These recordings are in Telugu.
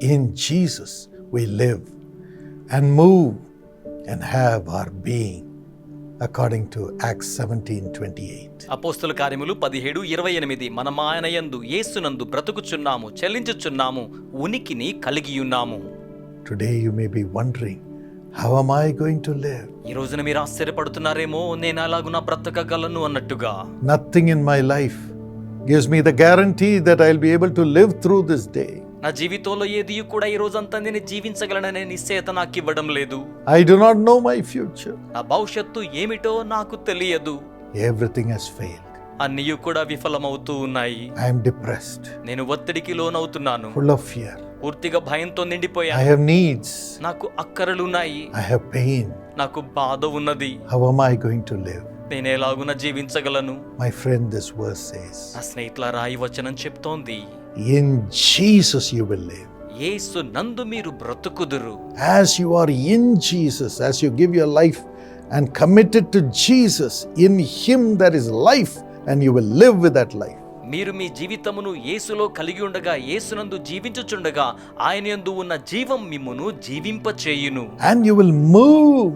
In Jesus we live and move and have our being, according to Acts 17 28. అపోస్తుల కార్యములు పదిహేడు ఇరవై ఎనిమిది మనం ఆయన యందు యేసునందు బ్రతుకుచున్నాము చెల్లించుచున్నాము ఉనికిని కలిగియున్నాము Today you may be wondering, how am I going to live? ఈ రోజున మీరు ఆశ్చర్యపడుతున్నారేమో నేను అలాగున బ్రతకగలను అన్నట్టుగా Nothing in my life gives me the guarantee that I'll be able to live through this day. నా జీవితంలో ఏది కూడా ఈ రోజంతా నేను జీవించగలననే నిశ్చయత నాకు ఇవ్వడం లేదు I do not know my future. నా భవిష్యత్తు ఏమిటో నాకు తెలియదు Everything has failed. అన్నీ కూడా విఫలమవుతూ ఉన్నాయి am depressed, నేను ఒత్తిడికి లోనవుతున్నాను full of fear. పూర్తిగా భయంతో I నిండిపోయాను have needs. నాకు అక్కరలున్నాయి I have pain. నాకు బాధ ఉన్నది How am I going to live? నేను ఎలాగున జీవించగలను My friend, this verse says, నా స్నేహితులారా ఈ వచనం చెప్తోంది In Jesus you will live. యేసు నందు మీరు బ్రతుకుదురు As you are in Jesus, as you give your life and commit it to Jesus, in Him there is life, and you will live with that life. మీరు మీ జీవితమును యేసులో కలిగి ఉండగా యేసునందు జీవించుచుండగా ఆయన యందు ఉన్న జీవం మిమ్మును జీవింపచేయును And you will move.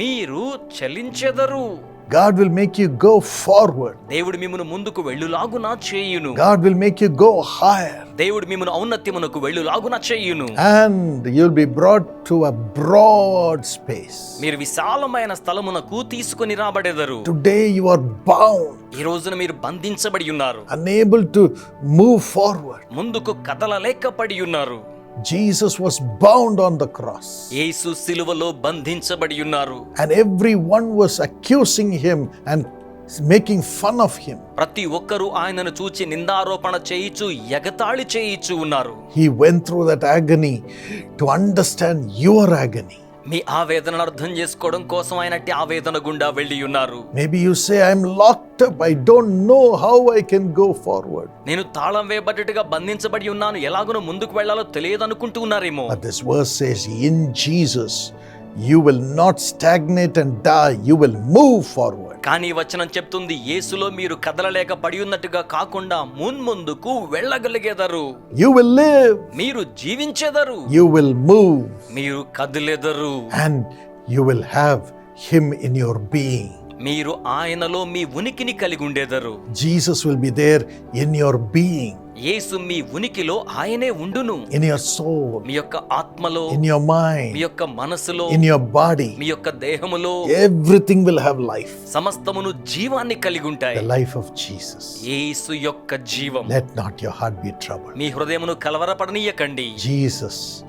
మీరు చలించెదరు God will make you go forward. దేవుడు మిమ్మును ముందుకు వెళ్ళులాగునా చేయును God will make you go higher. దేవుడు మిమ్మును ఔన్నత్యమునకు వెళ్ళులాగునా చేయును And you'll be brought to a broad space. మీరు విశాలమైన స్థలమునకు తీసుకొని రాబడెదరు Today you are bound, ఈ రోజున మీరు బంధించబడి ఉన్నారు unable to move forward. ముందుకు కదలలేకపడి ఉన్నారు Jesus was bound on the cross, యేసు సిలువలో బంధించబడి ఉన్నారు and everyone was accusing him and making fun of him. ప్రతి ఒక్కరూ ఆయనను చూచి నిందారోపణ చేయిచు ఎగతాళి చేయిచు ఉన్నారు He went through that agony to understand your agony. మీ ఆవేదన అర్థం చేసుకోవడం కోసం ఆయన అయినట్టు ఆవేదన గుండా వెళ్ళి ఉన్నారు maybe you say I am locked up I don't know how I can go forward నేను తాళం వేయబడ్డట్టుగా బంధించబడి ఉన్నాను. ఎలాగనో ముందుకు వెళ్ళాలో తెలియదు అనుకుంటూ ఉన్నారేమో. But this verse says in Jesus you will not stagnate and die you will move forward కానీ వచనం చెప్తుంది యేసులో మీరు కదలలేక పడి ఉన్నట్టుగా కాకుండా మున్ ముందుకు వెళ్ళగలిగేదరు. యు విల్ లివ్ మీరు జీవించేదరు. యు విల్ మూవ్ మీరు కదిలేదరు. And you will have him in your being మీరు ఆయనలో మీ ఉనికిని కలిగి ఉండేదరు. Jesus will be there in your being యేసు మీ ఉనికిలో ఆయనే ఉండును. ఇన్ యువర్ సోల్ మీ యొక్క ఆత్మలో. ఇన్ యువర్ మైండ్ మీ యొక్క మనసులో. ఇన్ యువర్ బాడీ మీ యొక్క దేహములో. ఎవ్రీథింగ్ విల్ హావ్ లైఫ్ సమస్తమును జీవాన్ని కలిగి ఉంటాయి. ది లైఫ్ ఆఫ్ జీసస్ యేసు యొక్క జీవం. Let not your heart be trouble మీ హృదయమును కలవరపడనియకండి. Jesus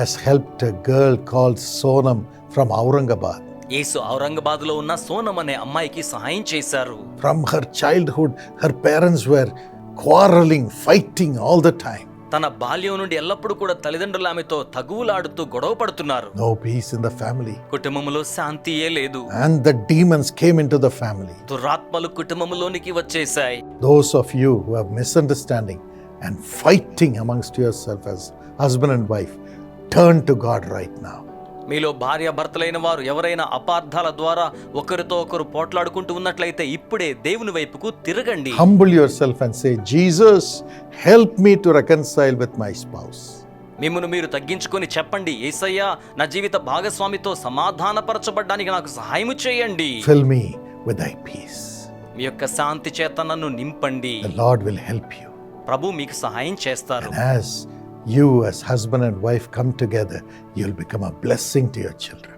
has helped a girl call Sonam from Aurangabad యేసు ఔరంగాబాద్లో ఉన్న సోనమ్ అనే అమ్మాయికి సహాయం చేశారు. From her childhood her parents were quarreling, fighting all the time. తన బాల్యం నుండి ఎల్లప్పుడూ కూడా తల్లిదండ్రులు ఆమెతో తగువులాడుతూ గొడవ పడుతున్నారు No peace in the family. కుటుంబములో శాంతియే లేదు And the demons came into the family. దురాత్మలు కుటుంబములోనికి వచ్చేసాయి Those of you who have misunderstanding and fighting amongst yourself as husband and wife, turn to God right now. మీలో భార్య భర్తలైన వారు ఎవరైనా అపార్థాల ద్వారా ఒకరితో ఒకరు పోట్లాడుకుంటూ ఉన్నట్లయితే ఇప్పుడే దేవుని వైపుకు తిరగండి Humble yourself and say, Jesus, help me to reconcile with my spouse. మిమ్మల్ని మీరు తగ్గించుకొని చెప్పండి ఏసయ్యా నా జీవిత భాగస్వామితో సమాధానపరచబడ్డానికి నాకు సహాయం చేయండి Fill me with thy peace. మీ యొక్క శాంతి చేత నన్ను నింపండి Lord will help you. ప్రభు మీకు సహాయం చేస్తారు as you, as husband and wife, come together, you'll become a blessing to your children.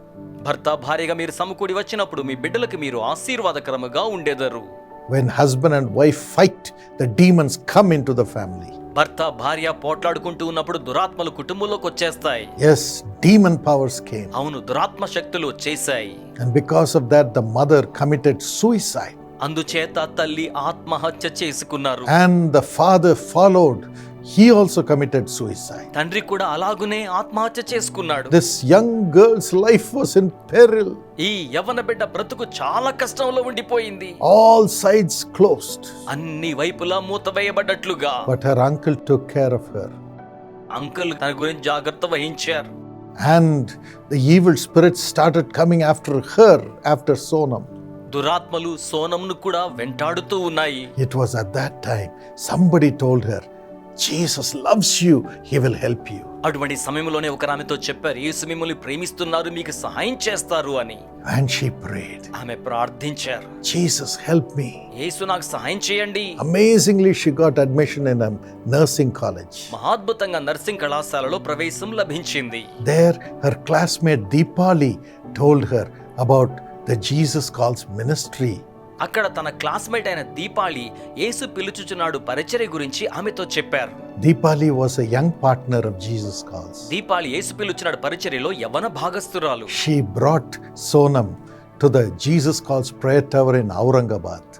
భర్త భార్యగా మీరు సమకూడి వచ్చినప్పుడు మీ బిడ్డలకు మీరు ఆశీర్వాదకరముగా ఉండేదరు When husband and wife fight, the demons come into the family. భర్త భార్య పోట్లాడుకుంటూ ఉన్నప్పుడు దురాత్మలు కుటుంబంలోకి వచ్చేస్తాయి Yes, demon powers came. అవును దురాత్మ శక్తులు వచ్చేసాయి And because of that, the mother committed suicide. అందుచేత తల్లి ఆత్మహత్య చేసుకున్నారు. And the father followed he also committed suicide తండ్రి కూడా అలాగునే ఆత్మహత్య చేసుకున్నాడు. This young girl's life was in peril ఈ యవన బిడ్డ బ్రతుకు చాలా కష్టంలో ఉండిపోయింది. ఆల్ సైడ్స్ క్లోజ్డ్ అన్ని వైపులా మూతవేయబడ్డట్లుగా but her uncle took care of her uncle తన గురించి జాగ్రత్త వహించారు. And the evil spirits started coming after her after Sonam దురాత్మలు సోనంను కూడా వెంటాడుతూ ఉన్నాయి. It was at that time somebody told her Jesus loves you he will help you అటువంటి సమయంలోనే ఒక రామితో చెప్పారు యేసు మిమ్మల్ని ప్రేమిస్తున్నారు మీకు సహాయం చేస్తారు అని. అండ్ షీ ప్రేడ్ ఆమె ప్రార్థించారు. జీసస్ హెల్ప్ మీ యేసు నాకు సహాయం చేయండి. Amazingly she got admission in nursing college మహాద్భుతంగా nursing కళాశాలలో ప్రవేశం లభించింది. There her classmate Deepali told her about Jesus calls ministry అక్కడ తన క్లాస్మేట్ అయిన దీపాలి యేసు పిలుచుచున్నాడు పరిచర్య గురించి ఆమెతో చెప్పారు. Deepali was a young partner of Jesus calls Deepali యేసు పిలుచున్నాడు పరిచర్యలో యవన భాగస్తురాలు she brought Sonam to the Jesus calls prayer tower in Aurangabad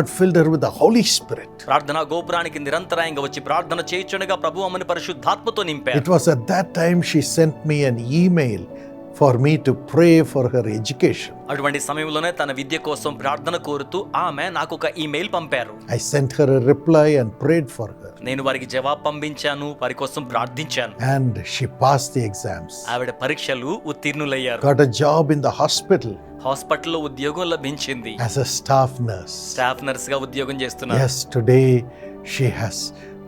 filled her with the Holy Spirit. ప్రార్థనా గోపురానికి నిరంతరాయంగా వచ్చి ప్రార్థన చేయుచుండగా ప్రభు అమ్మని పరిశుద్ధాత్మతో నింపారు It was at that time she sent me an email for me to pray for her education. అటువంటి సమయంలోనే తన విద్య కోసం ప్రార్థన కోరుతూ ఆమె నాకు ఒక ఇమెయిల్ పంపారు I sent her a reply and prayed for her. నేను వారికి జవాబు పంపించాను వారి కోసం ప్రార్థించాను And she passed the exams. ఆవిడ పరీక్షలు ఉత్తీర్ణులయ్యారు Got a job in the hospital హాస్పిటల్లో ఉద్యోగం లభించింది as a staff nurse. Staff నర్స్గా ఉద్యోగం చేస్తున్నారు Yes, today she has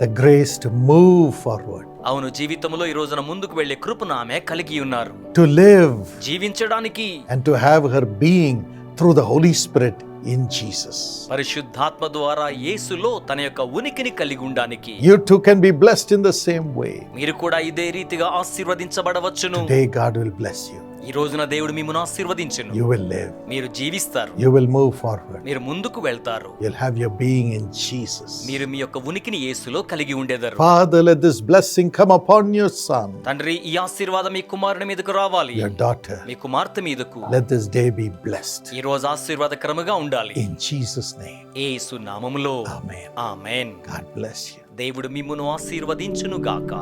the grace to move forward, అవును జీవితంలో ఈ రోజున ముందుకు వెళ్ళే కృపను ఆమె కలిగి ఉన్నారు to live, జీవించడానికి and to have her being through the Holy Spirit in Jesus. పరిశుద్ధాత్మ ద్వారా యేసులో తన యొక్క ఉనికిని కలిగి ఉండడానికి You too can be blessed in the same way. మీరు కూడా ఇదే రీతిగా ఆశీర్వదించబడవచ్చును Today, God will bless you. ఈ రోజున దేవుడు మిమ్మల్ని ఆశీర్వదించను. యు విల్ లివ్ మీరు జీవిస్తారు. యు విల్ మూవ్ ఫార్వర్డ్ మీరు ముందుకు వెళ్తారు. You will have your being in Jesus మీరు మీ యొక్క ఉనికిని యేసులో కలిగి ఉండేదారు. Father let this blessing come upon your son తండ్రి ఈ ఆశీర్వాదం మీ కుమారుని మీదకు రావాలి. యువర్ డాటర్ మీ కుమార్తె మీదకు. Let this day be blessed ఈ రోజు ఆశీర్వాద ఆశీర్వాదకరముగా ఉండాలి. ఇన్ జీసస్ నేమ్ యేసు నామములో. Amen amen. God bless you దేవుడు మిమ్మును ఆశీర్వదించును గాక